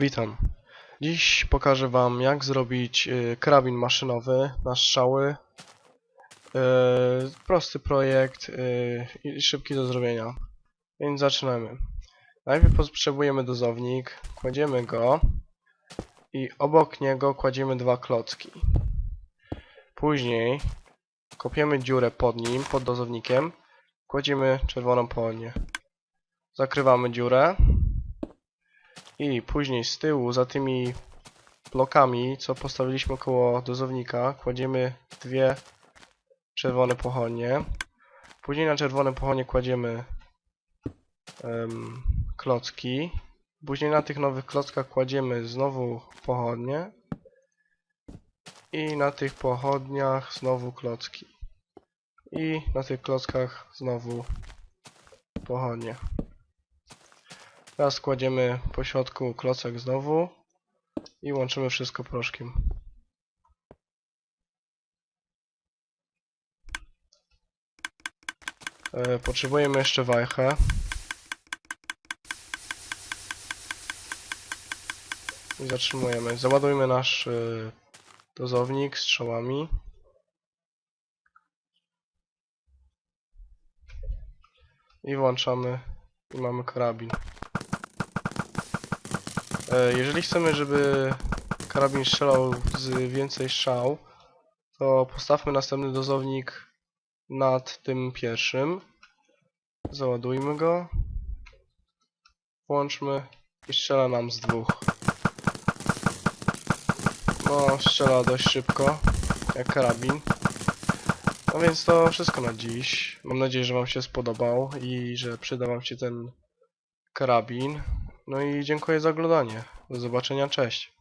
Witam. Dziś pokażę Wam jak zrobić y, karabin maszynowy na strzały. Y, prosty projekt y, i szybki do zrobienia. Więc zaczynamy. Najpierw potrzebujemy dozownik, kładziemy go i obok niego kładziemy dwa klocki. Później kopiemy dziurę pod nim, pod dozownikiem, kładziemy czerwoną pochodnię. Zakrywamy dziurę. I później z tyłu, za tymi blokami, co postawiliśmy koło dozownika, kładziemy dwie czerwone pochodnie. Później na czerwone pochodnie kładziemy em, klocki. Później na tych nowych klockach kładziemy znowu pochodnie. I na tych pochodniach znowu klocki. I na tych klockach znowu pochodnie. Teraz kładziemy po środku klocek znowu i łączymy wszystko proszkiem. E, potrzebujemy jeszcze wajchę. I zatrzymujemy. Załadujmy nasz e, dozownik strzałami. I włączamy i mamy karabin. E, Jeżeli chcemy, żeby karabin strzelał z więcej strzał, to postawmy następny dozownik nad tym pierwszym. Załadujmy go. Włączmy i strzela nam z dwóch. No, strzela dość szybko, jak karabin. No więc to wszystko na dziś. Mam nadzieję, że Wam się spodobał i że przyda Wam się ten karabin. No i dziękuję za oglądanie. Do zobaczenia, cześć.